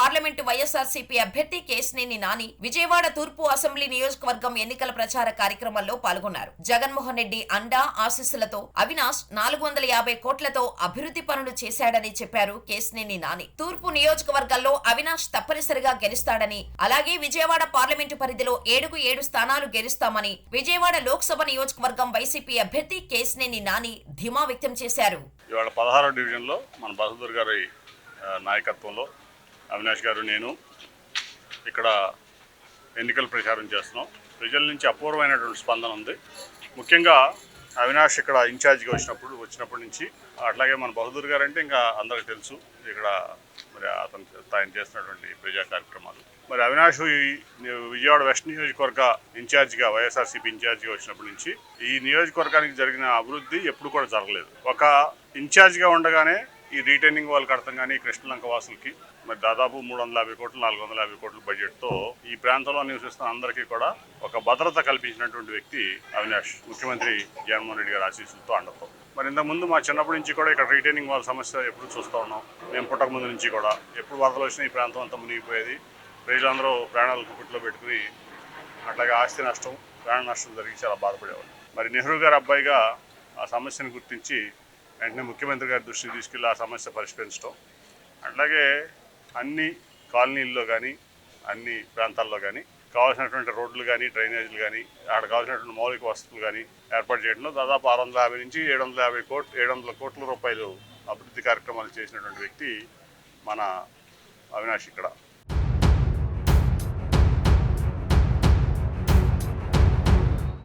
Parliament YSRCP అభ్యర్థి కేశినేని నాని విజయవాడ తూర్పు assembly నియోజకవర్గం ఎన్నికల ప్రచార కార్యక్రమంలో పాల్గొన్నారు. జగన్మోహన్ రెడ్డి అండా ఆశీస్సులతో అవినాష్ నాలుగు వందల యాభై కోట్లతో అభివృద్ధి పనులు చేశాడని చెప్పారు కేశినేని నాని. తూర్పు నియోజకవర్గాల్లో అవినాష్ తప్పనిసరిగా గెలుస్తాడని అలాగే విజయవాడ పార్లమెంటు పరిధిలో ఏడుకు ఏడు స్థానాలు గెలుస్తామని విజయవాడ లోక్సభ నియోజకవర్గం వైసీపీ అభ్యర్థి కేశినేని నాని ధీమా వ్యక్తం చేశారు. ఇవాళ పదహారో డివిజన్లో మన బహదూర్ గారి నాయకత్వంలో అవినాష్ గారు నేను ఇక్కడ ఎన్నికల ప్రచారం చేస్తున్నాం. ప్రజల నుంచి అపూర్వమైనటువంటి స్పందన ఉంది. ముఖ్యంగా అవినాష్ ఇక్కడ ఇన్ఛార్జ్గా వచ్చినప్పుడు వచ్చినప్పటి నుంచి అట్లాగే మన బహదూర్ గారు అంటే ఇంకా అందరికి తెలుసు ఇక్కడ మరి అతను ఆయన చేస్తున్నటువంటి ప్రజా కార్యక్రమాలు. మరి అవినాష్ ఈ విజయవాడ వెస్ట్ నియోజకవర్గ ఇన్ఛార్జిగా వైఎస్ఆర్సీపీ ఇన్ఛార్జిగా వచ్చినప్పటి నుంచి ఈ నియోజకవర్గానికి జరిగిన అభివృద్ధి ఎప్పుడు కూడా జరగలేదు. ఒక ఇన్ఛార్జ్గా ఉండగానే ఈ రీటైనింగ్ వాళ్ళకి అర్థం కానీ కృష్ణలంక వాసులకి. మరి దాదాపు మూడు వందల యాభై కోట్లు నాలుగు వందల యాభై కోట్ల బడ్జెట్తో ఈ ప్రాంతంలో నివసిస్తున్న అందరికీ కూడా ఒక భద్రత కల్పించినటువంటి వ్యక్తి అవినాష్ ముఖ్యమంత్రి జగన్మోహన్ రెడ్డి గారి ఆశీస్సులతో అండతో. మరి ఇంతకుముందు మా చిన్నప్పటి నుంచి కూడా ఇక్కడ రీటైనింగ్ వాళ్ళ సమస్య ఎప్పుడు చూస్తూ ఉన్నాం. మేము పుట్టక ముందు నుంచి కూడా. ఎప్పుడు వరదలు వచ్చినా ఈ ప్రాంతం అంతా మునిగిపోయేది. ప్రజలందరూ ప్రాణాలు కుట్లో పెట్టుకుని అట్లాగే ఆస్తి నష్టం ప్రాణ నష్టం జరిగి చాలా బాధపడేవాళ్ళు. మరి నెహ్రూ గారి అబ్బాయిగా ఆ సమస్యను గుర్తించి వెంటనే ముఖ్యమంత్రి గారి దృష్టికి తీసుకెళ్ళి ఆ సమస్య పరిష్కరించడం. అట్లాగే అన్ని కాలనీల్లో కానీ అన్ని ప్రాంతాల్లో కానీ కావాల్సినటువంటి రోడ్లు కానీ డ్రైనేజీలు కానీ అక్కడ కావాల్సినటువంటి మౌలిక వసతులు కానీ ఏర్పాటు చేయడంలో దాదాపు ఆరు వందల యాభై నుంచి ఏడు వందల యాభై కోట్లు ఏడు వందల కోట్ల రూపాయలు అభివృద్ధి కార్యక్రమాలు చేసినటువంటి వ్యక్తి మన అవినాష్ ఇక్కడ.